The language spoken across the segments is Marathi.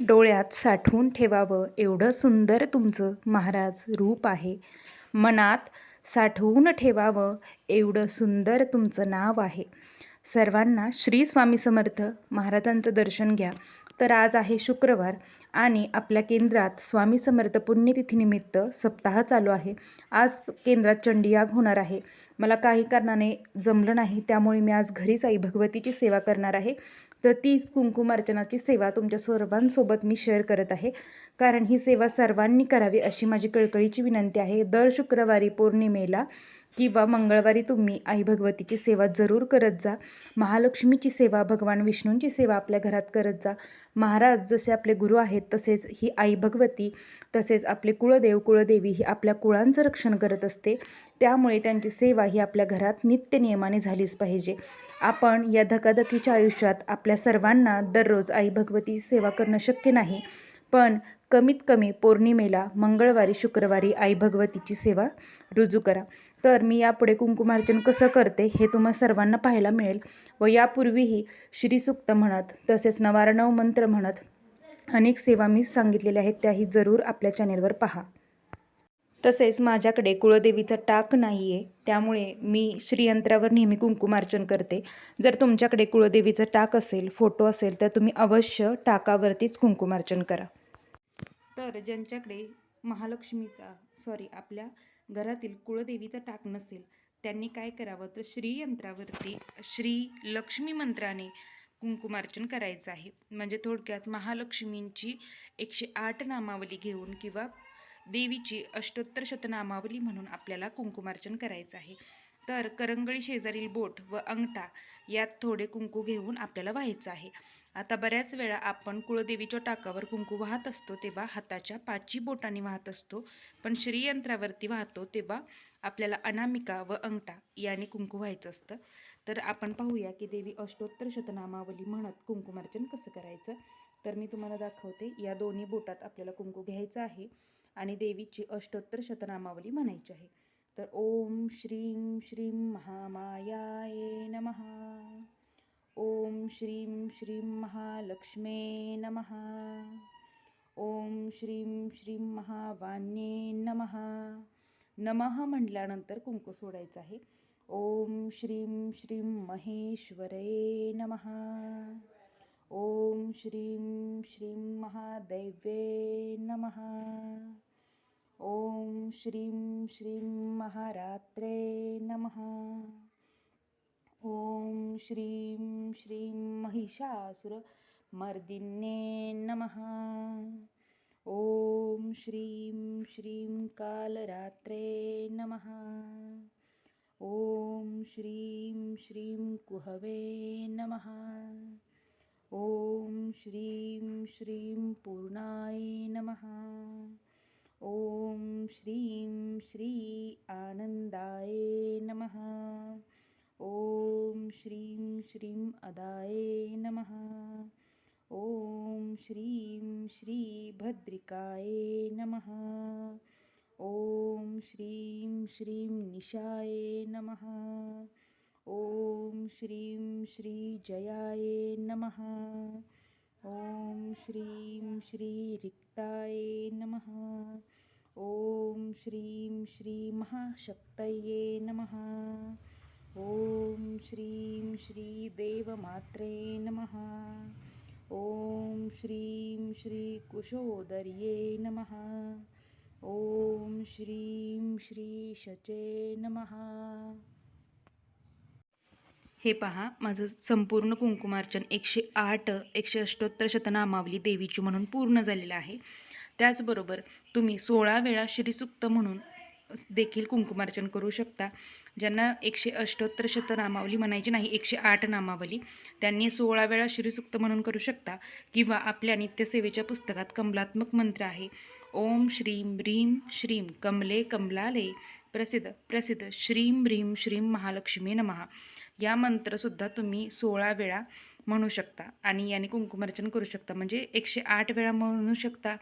डोळ्यात साठवून ठेवावं एवढं सुंदर तुमचं महाराज रूप आहे. मनात साठवून ठेवावं एवढं सुंदर तुमचं नाव आहे. सर्वांना श्री स्वामी समर्थ महाराजांचं दर्शन घ्या. तर आज आहे शुक्रवार आणि आपल्या केंद्रात स्वामी समर्थ पुण्यतिथीनिमित्त सप्ताह चालू आहे. आज केंद्रात चंडीयाग होणार आहे. मला काही कारणाने जमलं नाही त्यामुळे मी आज घरीच आई भगवतीची सेवा करणार आहे. तर तीच कुंकुमार्चनाची सेवा तुमच्या सर्वांसोबत मी शेअर करत आहे. कारण ही सेवा सर्वांनी करावी अशी माझी कळकळीची विनंती आहे. दर शुक्रवारी पौर्णिमेला किंवा मंगळवारी तुम्ही आई भगवतीची सेवा जरूर करत जा. महालक्ष्मीची सेवा भगवान विष्णूंची सेवा आपल्या घरात करत जा. महाराज जसे आपले गुरु आहेत तसेच ही आई भगवती तसेच आपले कुळदेव कुळदेवी ही आपल्या कुळांचं रक्षण करत असते. त्यामुळे त्यांची सेवा ही आपल्या घरात नित्य नियमाने झालीच पाहिजे. आपण या धकाधकीच्या आयुष्यात आपल्या सर्वांना दररोज आई भगवती सेवा करणं शक्य नाही. पण कमीत कमी पौर्णिमेला मंगळवारी शुक्रवारी आई भगवतीची सेवा रुजू करा. तर मी यापुढे कुंकुमार्चन कसं करते हे तुम्हा सर्वांना पाहायला मिळेल व यापूर्वीही श्रीसुक्त म्हणत तसेच नवारणव मंत्र म्हणत अनेक सेवा मी सांगितलेल्या आहेत त्याही जरूर आपल्या चॅनेलवर पहा. तसेच माझ्याकडे कुळदेवीचा टाक नाही आहे त्यामुळे मी श्रीयंत्रावर नेहमी कुंकुमार्चन करते. जर तुमच्याकडे कुळदेवीचा टाक असेल फोटो असेल तर तुम्ही अवश्य टाकावरतीच कुंकुमार्चन करा. तर ज्यांच्याकडे महालक्ष्मीचा सॉरी आपल्या घरातील कुळदेवीचा टाक नसेल त्यांनी काय करावं? तर श्रीयंत्रावरती श्री लक्ष्मी मंत्राने कुंकुमार्चन करायचं आहे. म्हणजे थोडक्यात महालक्ष्मींची एकशे आठ नामावली घेऊन किंवा देवीची अष्टोत्तर शतनामावली म्हणून आपल्याला कुंकुमार्चन करायचं आहे. तर करंगळी शेजारील बोट व अंगठा यात थोडे कुंकू घेऊन आपल्याला व्हायचं आहे. आता बऱ्याच वेळा आपण कुळदेवीच्या टाकावर कुंकू वाहत असतो तेव्हा हाताच्या पाची बोटांनी वाहत असतो पण श्रीयंत्रावरती वाहतो तेव्हा आपल्याला अनामिका व अंगठा याने कुंकू व्हायचं असतं. तर आपण पाहूया की देवी अष्टोत्तर शतनामावली म्हणत कुंकुमार्चन कसं करायचं? तर मी तुम्हाला दाखवते या दोन्ही बोटात आपल्याला कुंकू घ्यायचं आहे आणि देवीची अष्टोत्तर शतनामावली म्हणायची आहे. तर ओम श्रीं श्रीं महामायाये नमः। ओम श्रीं श्रीं महालक्ष्मे नमः। ओम श्रीं श्रीं महावान्ये नमः। नमः म्हटल्यानंतर कुंकू सोडायचं आहे. ओम श्रीं श्रीं महेश्वरे नमः। ओम श्रीं श्रीं महादैव्ये नमः। ओम श्रीं श्रीं महारात्रे नमः। ओम श्रीं श्रीं महिषासुरमर्दिन्ये नमः। ॐ श्रीं श्रीं कालरात्रे नमः। ॐ श्रीं श्रीं कुहवे नमः। ॐ श्रीं श्रीं पूर्णाय नमः। ॐ श्रीं श्री आनन्दाय नमः। ॐ श्रीं श्रीं अदाय नमः। ॐ श्रीं श्री भद्रिकाय नमः। ॐ श्रीं श्रीं निशाय नमः। ॐ श्रीं श्री जयाय नमः। ॐ श्रीं श्री रिक्ताय नमः। श्रीं श्री महाशक्तये नमः। ॐ श्रीं श्री देवमात्रे नमः। ॐ श्रीं श्री कुशोदर्ये नमः। ॐ श्रीं श्री शचे नमः। हे पहा माझं संपूर्ण कुंकुमार्चन एकशे आठ एकशे अष्टोत्तर शतनामावली देवीची म्हणून पूर्ण झालेलं आहे. त्याचबरोबर तुम्ही सोळा वेळा श्रीसुक्त म्हणून देखील कुंकुमार्चन करू शकता. ज्यांना एकशे अष्टोत्तर शतनामावली म्हणायची नाही एकशे आठ नामावली त्यांनी सोळा वेळा श्रीसुक्त म्हणून करू शकता किंवा आपल्या नित्यसेवेच्या पुस्तकात कमलात्मक मंत्र आहे. ओम श्रीम ह्रीम श्रीम कमले कमलाले प्रसिद्ध प्रसिद्ध श्रीम ह्रीम श्रीम महालक्ष्मी नमहा या मंत्रसुद्धा तुम्ही सोळा वेळा म्हणू शकता आणि याने कुंकुमार्चन करू शकता. म्हणजे एकशे आठ वेळा म्हणू शकता.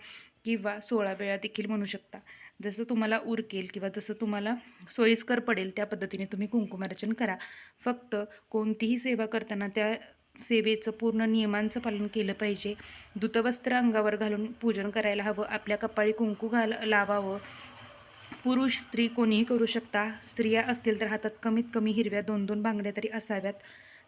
किंवा सोळा वेळा देखील म्हणू शकता. जसं तुम्हाला उरकेल किंवा जसं तुम्हाला सोयीस्कर पडेल त्या पद्धतीने तुम्ही कुंकुमार्चन करा. फक्त कोणतीही सेवा करताना त्या सेवेचं पूर्ण नियमांचं पालन केलं पाहिजे. दूतवस्त्र अंगावर घालून पूजन करायला हवं आपल्या कपाळी कुंकू घाल लावावं. पुरुष स्त्री कोणीही करू शकता. स्त्रिया असतील तर हातात कमीत कमी हिरव्या दोन दोन बांगड्या तरी असाव्यात.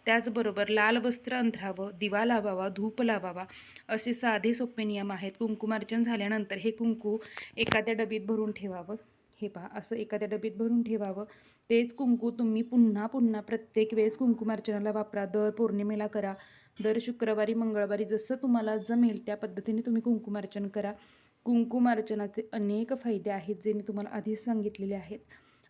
त्याचबरोबर लाल वस्त्र अंथरावं दिवा लावावा धूप लावावा असे साधे सोपे नियम आहेत. कुंकुमार्चन झाल्यानंतर हे कुंकू एखाद्या डबीत भरून ठेवावं. हे पहा असं एखाद्या डबीत भरून ठेवावं. तेच कुंकू तुम्ही पुन्हा पुन्हा प्रत्येक वेळेस कुंकुमार्चनाला वापरा. दर पौर्णिमेला करा. दर शुक्रवारी मंगळवारी जसं तुम्हाला जमेल त्या पद्धतीने तुम्ही कुंकुमार्चन करा. कुंकुमार्चनाचे अनेक फायदे आहेत जे मी तुम्हाला आधीच सांगितलेले आहेत.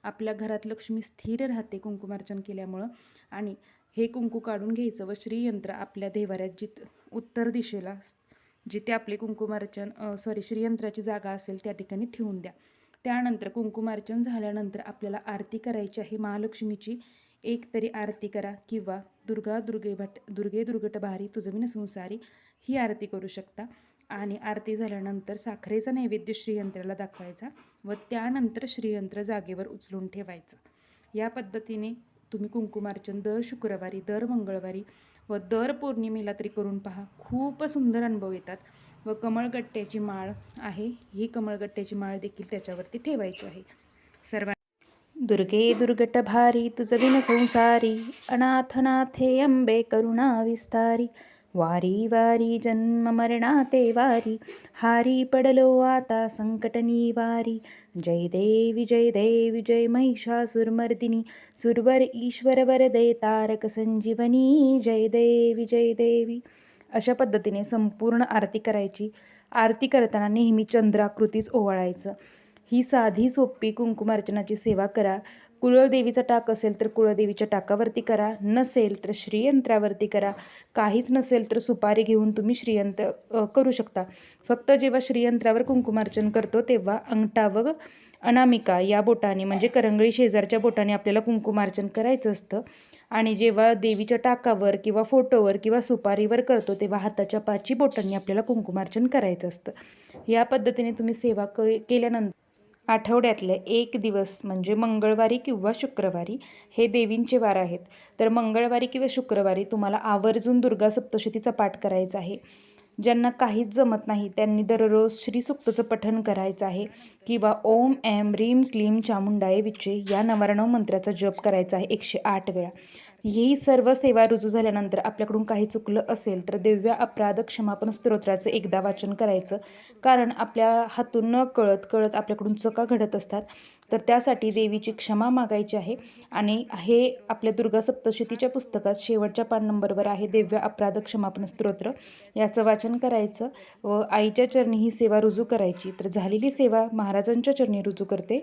आपल्या घरात लक्ष्मी स्थिर राहते कुंकुमार्चन केल्यामुळं. आणि हे कुंकू काढून घ्यायचं व श्रीयंत्र आपल्या देवाऱ्यात जित उत्तर दिशेला जिथे आपले कुंकुमार्चन सॉरी श्रीयंत्राची जागा असेल त्या ठिकाणी ठेवून द्या. त्यानंतर कुंकुमार्चन झाल्यानंतर आपल्याला आरती करायची आहे. महालक्ष्मीची एक तरी आरती करा किंवा दुर्गा दुर्गे भट दुर्गे दुर्गट भारी तुझविन संसारी ही आरती करू शकता. आणि आरती झाल्यानंतर साखरेचा नैवेद्य श्रीयंत्राला दाखवायचा व त्यानंतर श्रीयंत्र जागेवर उचलून ठेवायचं. या पद्धतीने तुम्ही कुंकुमार्चन दर शुक्रवारी दर मंगळवारी व दर पौर्णिमेला तरी करून पहा. खूप सुंदर अनुभव येतात व कमळगट्ट्याची माळ आहे. ही कमळगट्ट्याची माळ देखील त्याच्यावरती ठेवायची आहे. सर्वां दुर्गे दुर्गट भारी तुझ विन संसारी अनाथनाथे अंबे करुणा विस्तारी वारी वारी जन्म मरणाते वारी हारी पडलो आता संकटनी वारी जय देवी जय देवी जय महिषासुरमर्दिनी सुरवर ईश्वर वरदे तारक संजीवनी जय देवी जय देवी अशा पद्धतीने संपूर्ण आरती करायची आरती करताना नेहमी चंद्राकृतीच ओवाळायचं ही साधी सोपी कुंकुमार्चनाची सेवा करा कुळदेवीचा टाक असेल तर कुळदेवीच्या टाकावरती करा. नसेल तर श्रीयंत्रावरती करा. काहीच नसेल तर सुपारी घेऊन तुम्ही श्रीयंत्र करू शकता. फक्त जेव्हा श्रीयंत्रावर कुंकुमार्चन करतो तेव्हा अंगठा व अनामिका या बोटाने म्हणजे करंगळी शेजारच्या बोटाने आपल्याला कुंकुमार्चन करायचं असतं. आणि जेव्हा देवीच्या टाकावर किंवा फोटोवर किंवा सुपारीवर करतो तेव्हा हाताच्या पाची बोटांनी आपल्याला कुंकुमार्चन करायचं असतं. या पद्धतीने तुम्ही सेवा क केल्यानंतर आठवड्यातले एक दिवस म्हणजे मंगळवारी किंवा शुक्रवारी हे देवींचे वार आहेत. तर मंगळवारी किंवा शुक्रवारी तुम्हाला आवर्जून दुर्गा सप्तशतीचा पाठ करायचा आहे. ज्यांना काहीच जमत नाही त्यांनी दररोज श्रीसुक्तचं पठण करायचं आहे किंवा ओम एम रीम क्लीम चामुंडाये विचे या नवारणव मंत्राचा जप करायचा आहे एकशे आठ वेळा. ही सर्व सेवा रुजू झाल्यानंतर आपल्याकडून काही चुकलं असेल तर दिव्य अपराध क्षमापन स्तोत्राचं एकदा वाचन करायचं. कारण आपल्या हातून न कळत कळत आपल्याकडून चुका घडत असतात. तर त्यासाठी देवीची क्षमा मागायची आहे. आणि हे आपल्या दुर्गा सप्तशतीच्या पुस्तकात शेवटच्या पान नंबरवर आहे. दिव्य अपराध क्षमापन स्तोत्र. याचं वाचन करायचं व आईच्या चरणी ही सेवा रुजू करायची. तर झालेली सेवा महाराजांच्या चरणी रुजू करते.